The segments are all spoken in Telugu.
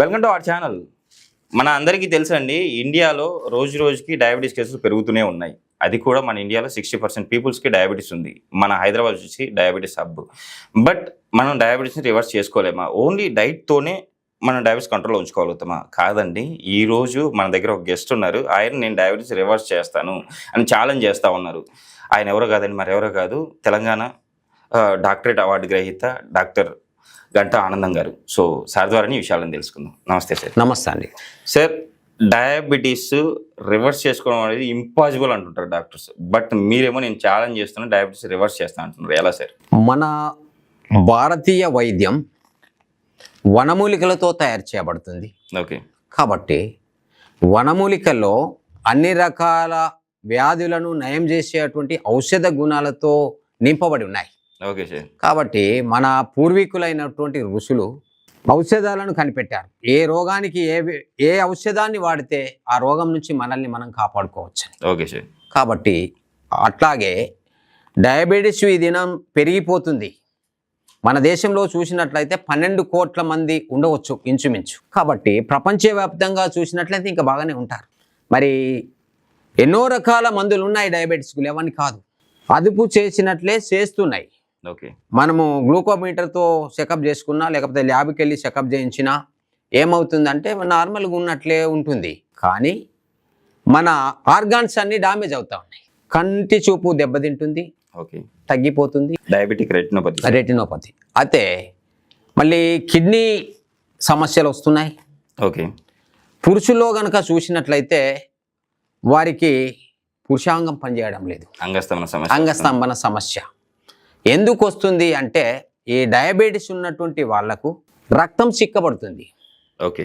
వెల్కమ్ టు అవర్ ఛానల్ మన అందరికీ తెలుసండి ఇండియాలో రోజు రోజుకి డయాబెటీస్ కేసులు పెరుగుతూనే ఉన్నాయి. అది కూడా మన ఇండియాలో సిక్స్టీ పర్సెంట్ పీపుల్స్కి డయాబెటీస్ ఉంది. మన హైదరాబాద్ వచ్చి డయాబెటీస్ హబ్ బట్ మనం డయాబెటీస్ని రివర్స్ చేసుకోలేమా? ఓన్లీ డైట్తోనే మనం డయాబెటీస్ కంట్రోల్లో ఉంచుకోగలుగుతామా? కాదండి. ఈ రోజు మన దగ్గర ఒక గెస్ట్ ఉన్నారు. ఆయన నేను డయాబెటీస్ రివర్స్ చేస్తాను అని ఛాలెంజ్ చేస్తా ఉన్నారు. ఆయన ఎవరో కాదండి మరెవరో కాదు. తెలంగాణ డాక్టరేట్ అవార్డు గ్రహీత డాక్టర్ గంటా ఆనందం గారు. సో సార్ ద్వారానే ఈ విషయాలను తెలుసుకుందాం. నమస్తే సార్. నమస్తే అండి. సార్ డయాబెటీస్ రివర్స్ చేసుకోవడం అనేది ఇంపాసిబుల్ అంటుంటారు డాక్టర్స్. బట్ మీరేమో నేను ఛాలెంజ్ చేస్తున్నా డయాబెటీస్ రివర్స్ చేస్తాను అంటున్నారు. ఎలా సార్? మన భారతీయ వైద్యం వనమూలికలతో తయారు చేయబడుతుంది. ఓకే. కాబట్టి వనమూలికల్లో అన్ని రకాల వ్యాధులను నయం చేసేటువంటి ఔషధ గుణాలతో నింపబడి ఉన్నాయి. Okay sir. కాబట్టి మన పూర్వీకులైనటువంటి ఋషులు ఔషధాలను కనిపెట్టారు. ఏ రోగానికి ఏ ఏ ఔషధాన్ని వాడితే ఆ రోగం నుంచి మనల్ని మనం కాపాడుకోవచ్చు ఓకే సార్. కాబట్టి అట్లాగే డయాబెటీస్ ఈ దినం పెరిగిపోతుంది. మన దేశంలో చూసినట్లయితే పన్నెండు కోట్ల మంది ఉండవచ్చు ఇంచుమించు. కాబట్టి ప్రపంచవ్యాప్తంగా చూసినట్లయితే ఇంకా బాగానే ఉంటారు. మరి ఎన్నో రకాల మందులు ఉన్నాయి డయాబెటీస్కు లేవని కాదు. అదుపు చేసినట్లే చేస్తున్నాయి. మనము గ్లూకోమీటర్తో చెకప్ చేసుకున్నా లేకపోతే ల్యాబ్కి వెళ్ళి చెకప్ చేయించినా ఏమవుతుందంటే నార్మల్గా ఉన్నట్లే ఉంటుంది. కానీ మన ఆర్గాన్స్ అన్నీ డామేజ్ అవుతా ఉన్నాయి. కంటి చూపు దెబ్బతింటుంది. ఓకే. తగ్గిపోతుంది. Diabetic retinopathy. రెటినోపతి. అయితే మళ్ళీ కిడ్నీ సమస్యలు వస్తున్నాయి. ఓకే. పురుషుల్లో గనక చూసినట్లయితే వారికి పురుషాంగం పనిచేయడం లేదు. అంగస్తమన సమస్య అంగస్తంభన సమస్య. ఎందుకు వస్తుంది అంటే ఈ డయాబెటీస్ ఉన్నటువంటి వాళ్ళకు రక్తం చిక్కబడుతుంది. ఓకే.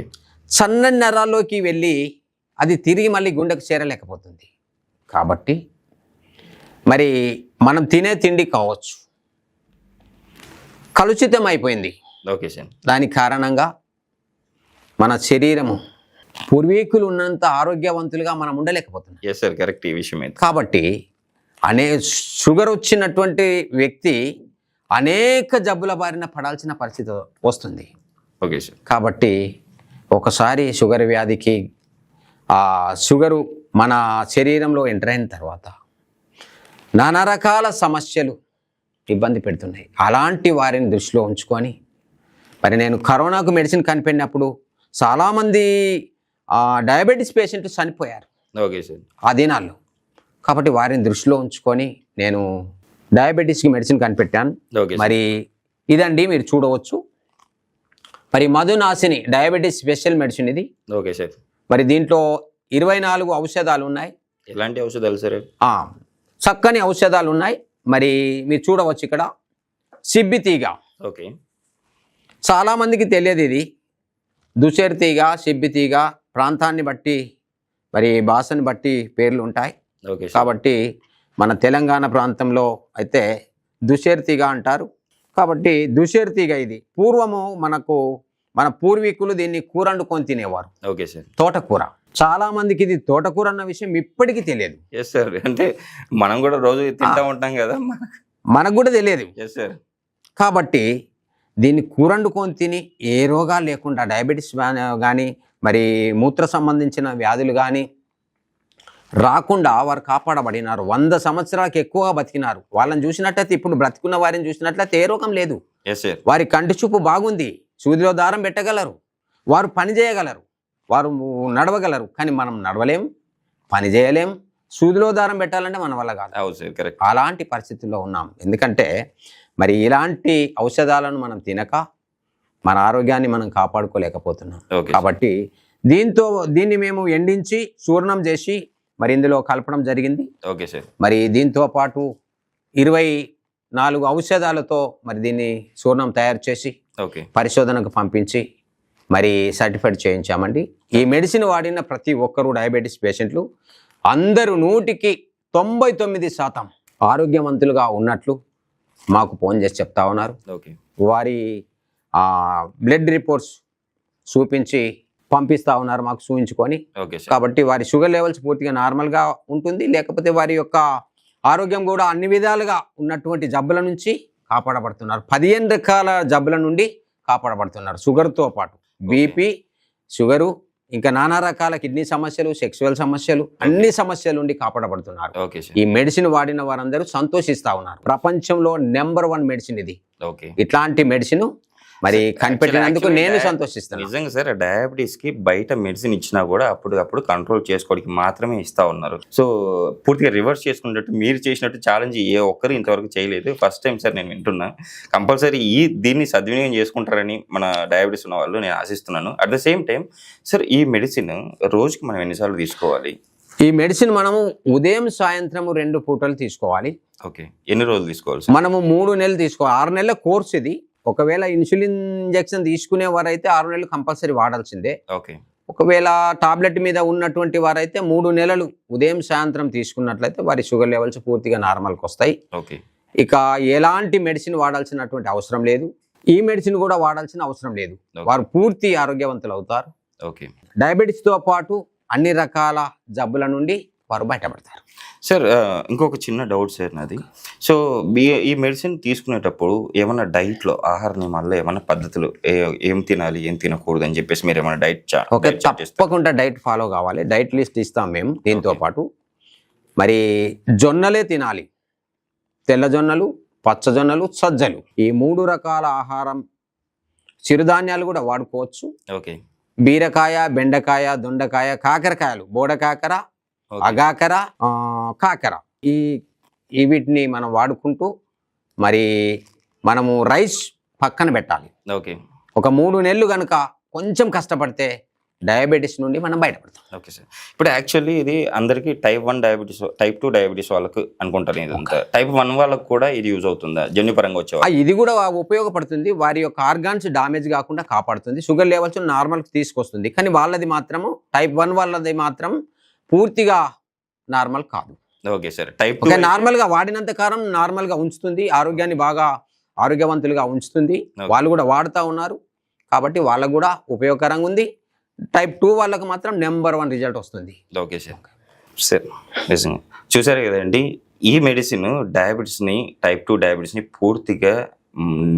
సన్న నరాల్లోకి వెళ్ళి అది తిరిగి మళ్ళీ గుండెకు చేరలేకపోతుంది. కాబట్టి మరి మనం తినే తిండి కావచ్చు. కలుషితం అయిపోయింది. Okay sir. దాని కారణంగా మన శరీరము పూర్వీకులు ఉన్నంత ఆరోగ్యవంతులుగా మనం ఉండలేకపోతున్నాం. ఎస్ సార్ కరెక్ట్ ఈ విషయం కాబట్టి అనే షుగర్ వచ్చినటువంటి వ్యక్తి అనేక జబ్బుల బారిన పడాల్సిన పరిస్థితి వస్తుంది. Okay sir. కాబట్టి ఒకసారి షుగర్ వ్యాధికి ఆ షుగరు మన శరీరంలో ఎంటర్ అయిన తర్వాత నానా రకాల సమస్యలు ఇబ్బంది పెడుతున్నాయి. అలాంటి వారిని దృష్టిలో ఉంచుకొని మరి నేను కరోనాకు మెడిసిన్ కనిపెట్టినప్పుడు చాలామంది డయాబెటీస్ పేషెంట్లు చనిపోయారు. Okay sir. ఆ దినాల్లో. కాబట్టి వారిని దృష్టిలో ఉంచుకొని నేను డయాబెటీస్కి మెడిసిన్ కనిపెట్టాను. మరి ఇదండి మీరు చూడవచ్చు. మరి మధునాశిని డయాబెటీస్ స్పెషల్ మెడిసిన్ ఇది. Okay sir. మరి దీంట్లో ఇరవై నాలుగు ఔషధాలు ఉన్నాయి. ఎలాంటి ఔషధాలు సార్ చక్కని ఔషధాలు ఉన్నాయి. మరి మీరు చూడవచ్చు ఇక్కడ. సిబ్బి తీగ. ఓకే. చాలామందికి తెలియదు ఇది. దుషేర్ తీగ సిబ్బి తీగ ప్రాంతాన్ని బట్టి మరి భాషని బట్టి పేర్లు ఉంటాయి. కాబట్టి మన తెలంగాణ ప్రాంతంలో అయితే దుషేర్ తీగ అంటారు. కాబట్టి దుషేర్ తీగ ఇది. పూర్వము మనకు మన పూర్వీకులు దీన్ని కూర వండుకొని తినేవారు. Okay sir. తోటకూర. చాలా మందికి ఇది తోటకూర అన్న విషయం ఇప్పటికీ తెలియదు. ఎస్ సార్ అంటే మనం కూడా రోజు తింటా ఉంటాం కదా మనకు కూడా తెలియదు. ఎస్ సార్ కాబట్టి దీన్ని కూర వండుకొని తిని ఏ రోగాలు లేకుండా డయాబెటీస్ కానీ మరి మూత్ర సంబంధించిన వ్యాధులు కానీ రాకుండా వారు కాపాడబడినారు. వంద సంవత్సరాలకు ఎక్కువగా బతికినారు. వాళ్ళని చూసినట్లయితే ఇప్పుడు బ్రతికున్న వారిని చూసినట్లయితే ఏ రోగం లేదు. వారి కంటి చూపు బాగుంది. సూదిలో దారం పెట్టగలరు. వారు పని చేయగలరు. వారు నడవగలరు. కానీ మనం నడవలేం పని చేయలేం. సూదిలో దారం పెట్టాలంటే మన వల్ల కాదు. అలాంటి పరిస్థితుల్లో ఉన్నాం. ఎందుకంటే మరి ఇలాంటి ఔషధాలను మనం తినక మన ఆరోగ్యాన్ని మనం కాపాడుకోలేకపోతున్నాం. కాబట్టి దీంతో దీన్ని మేము ఎండించి చూర్ణం చేసి మరి ఇందులో కలపడం జరిగింది. Okay sir. మరి దీంతో పాటు ఇరవై నాలుగు ఔషధాలతో మరి దీన్ని చూర్ణం తయారు చేసి ఓకే. పరిశోధనకు పంపించి మరి సర్టిఫైడ్ చేయించామండి. ఈ మెడిసిన్ వాడిన ప్రతి ఒక్కరూ డయాబెటీస్ పేషెంట్లు అందరూ నూటికి తొంభై తొమ్మిది శాతం ఆరోగ్యవంతులుగా ఉన్నట్లు మాకు ఫోన్ చేసి చెప్తా ఉన్నారు. ఓకే. వారి బ్లడ్ రిపోర్ట్స్ చూపించి పంపిస్తా ఉన్నారు మాకు చూపించుకొని కాబట్టి వారి షుగర్ లెవెల్స్ పూర్తిగా నార్మల్గా ఉంటుంది. లేకపోతే వారి యొక్క ఆరోగ్యం కూడా అన్ని విధాలుగా ఉన్నటువంటి జబ్బుల నుంచి కాపాడబడుతున్నారు. పదిహేను రకాల జబ్బుల నుండి కాపాడబడుతున్నారు షుగర్తో పాటు. బీపీ షుగరు ఇంకా నానా రకాల కిడ్నీ సమస్యలు సెక్సువల్ సమస్యలు అన్ని సమస్యల నుండి కాపాడబడుతున్నారు. ఈ మెడిసిన్ వాడిన వారందరూ సంతోషిస్తా ఉన్నారు. ప్రపంచంలో నెంబర్ వన్ మెడిసిన్ ఇది. ఓకే. ఇట్లాంటి మెడిసిన్ మరి కనిపెట్టినందుకు నేను సంతోషిస్తున్నాను నిజంగా సార్ డయాబెటీస్కి బయట మెడిసిన్ ఇచ్చినా కూడా అప్పటికప్పుడు కంట్రోల్ చేసుకోవడానికి మాత్రమే ఇస్తా ఉన్నారు. సో పూర్తిగా రివర్స్ చేసుకున్నట్టు మీరు చేసినట్టు ఛాలెంజ్ ఏ ఒక్కరు ఇంతవరకు చేయలేదు. ఫస్ట్ టైం సార్ నేను వింటున్నా. కంపల్సరీ ఈ దీన్ని సద్వినియోగం చేసుకుంటారని మన డయాబెటీస్ ఉన్న వాళ్ళు నేను ఆశిస్తున్నాను. At the same time sir ఈ మెడిసిన్ రోజుకి మనం ఎన్నిసార్లు తీసుకోవాలి? ఈ మెడిసిన్ మనము ఉదయం సాయంత్రం రెండు పూటలు తీసుకోవాలి. ఓకే. ఎన్ని రోజులు తీసుకోవాలి మనము మూడు నెలలు తీసుకోవాలి. ఆరు నెలల కోర్స్ ఇది. ఒకవేళ ఇన్సులిన్ ఇంజెక్షన్ తీసుకునే వారైతే ఆరు నెలలు కంపల్సరీ వాడాల్సిందే. ఓకే. ఒకవేళ టాబ్లెట్ మీద ఉన్నటువంటి వారైతే మూడు నెలలు ఉదయం సాయంత్రం తీసుకున్నట్లయితే వారి షుగర్ లెవెల్స్ పూర్తిగా నార్మల్కి వస్తాయి ఓకే. ఇక ఎలాంటి మెడిసిన్ వాడాల్సినటువంటి అవసరం లేదు. ఈ మెడిసిన్ కూడా వాడాల్సిన అవసరం లేదు. వారు పూర్తి ఆరోగ్యవంతులు అవుతారు ఓకే. డయాబెటీస్తో పాటు అన్ని రకాల జబ్బుల నుండి వారు బయటపడతారు. సార్ ఇంకొక చిన్న డౌట్ సార్ నాది. సో ఈ- మెడిసిన్ తీసుకునేటప్పుడు ఏమన్నా డైట్లో ఆహార నియమాల్లో ఏమన్నా పద్ధతులు ఏ- ఏం తినాలి ఏం తినకూడదు అని చెప్పేసి మీరు ఏమైనా డైట్ ఓకే? తప్పకుండా డైట్ ఫాలో కావాలి. డైట్ లిస్ట్ ఇస్తాం మేము దీంతో పాటు. మరి జొన్నలే తినాలి. తెల్ల జొన్నలు పచ్చ జొన్నలు సజ్జలు. ఈ మూడు రకాల ఆహారం చిరుధాన్యాలు కూడా వాడుకోవచ్చు. ఓకే. బీరకాయ బెండకాయ దొండకాయ కాకరకాయలు బోడకాకర. అగాకర కాకర ఈ ఈ వీటిని మనం వాడుకుంటూ మరి మనము రైస్ పక్కన పెట్టాలి. ఓకే. ఒక మూడు నెలలు కనుక కొంచెం కష్టపడితే డయాబెటీస్ నుండి మనం బయటపడతాం. Okay sir. ఇప్పుడు యాక్చువల్లీ ఇది అందరికీ type one diabetes type two diabetes వాళ్ళకు అనుకుంటారు ఇదంతా టైప్ వన్ వాళ్ళకు కూడా ఇది యూజ్ అవుతుందా? జన్యుపరంగా వచ్చేవాళ్ళు ఇది కూడా ఉపయోగపడుతుంది. వారి యొక్క ఆర్గాన్స్ డామేజ్ కాకుండా కాపాడుతుంది. షుగర్ లెవెల్స్ నార్మల్ తీసుకొస్తుంది. కానీ వాళ్ళది మాత్రము టైప్ వన్ వాళ్ళది మాత్రం పూర్తిగా నార్మల్ కాదు. Okay sir. Type two okay నార్మల్గా వాడినంత కాలం నార్మల్గా ఉంచుతుంది ఆరోగ్యాన్ని బాగా ఆరోగ్యవంతులుగా ఉంచుతుంది. వాళ్ళు కూడా వాడుతూ ఉన్నారు. కాబట్టి వాళ్ళకు కూడా ఉపయోగకరంగా ఉంది. టైప్ టూ వాళ్ళకు మాత్రం నెంబర్ వన్ రిజల్ట్ వస్తుంది. Okay sir. సార్ నిజంగా. చూసారు కదండి ఈ మెడిసిన్ డయాబెటీస్ని టైప్ టూ డయాబెటీస్ని పూర్తిగా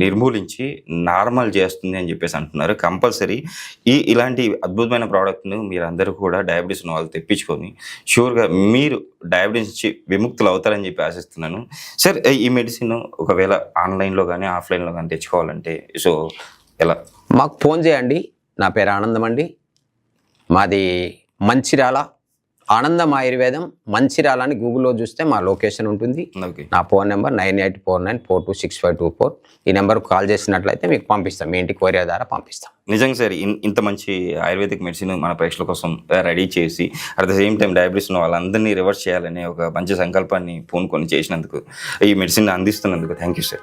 నిర్మూలించి నార్మల్ చేస్తుంది అని చెప్పేసి అంటున్నారు. కంపల్సరీ ఈ ఇలాంటి అద్భుతమైన ప్రోడక్ట్ను మీరు అందరూ కూడా డయాబెటీస్ ఉన్న వాళ్ళు తెప్పించుకొని షూర్గా మీరు డయాబెటీస్ నుంచి విముక్తులు అవుతారని చెప్పి ఆశిస్తున్నాను. సార్ ఈ మెడిసిన్ ఒకవేళ ఆన్లైన్లో కానీ ఆఫ్లైన్లో కానీ తెచ్చుకోవాలంటే సో ఎలా? మాకు ఫోన్ చేయండి. నా పేరు ఆనందం అండి మాది మంచిర్యాల ఆనందం ఆయుర్వేదం మంచిర్యాల అని గూగుల్లో చూస్తే మా లొకేషన్ ఉంటుంది. నా phone number nine eight four nine four two six five two four ఈ నెంబర్కి కాల్ చేసినట్లయితే మీకు పంపిస్తాం. మీ ఇంటికి కొరియర్ ద్వారా పంపిస్తాం. నిజంగా సార్ ఇంత మంచి ఆయుర్వేదిక్ మెడిసిన్ మన ప్రేక్షకుల కోసం రెడీ చేసి at the same time diabetes ఉన్న వాళ్ళందరినీ రివర్స్ చేయాలనే ఒక మంచి సంకల్పాన్ని పూనుకొని చేసినందుకు ఈ మెడిసిన్ అందిస్తున్నందుకు థ్యాంక్ యూ సార్.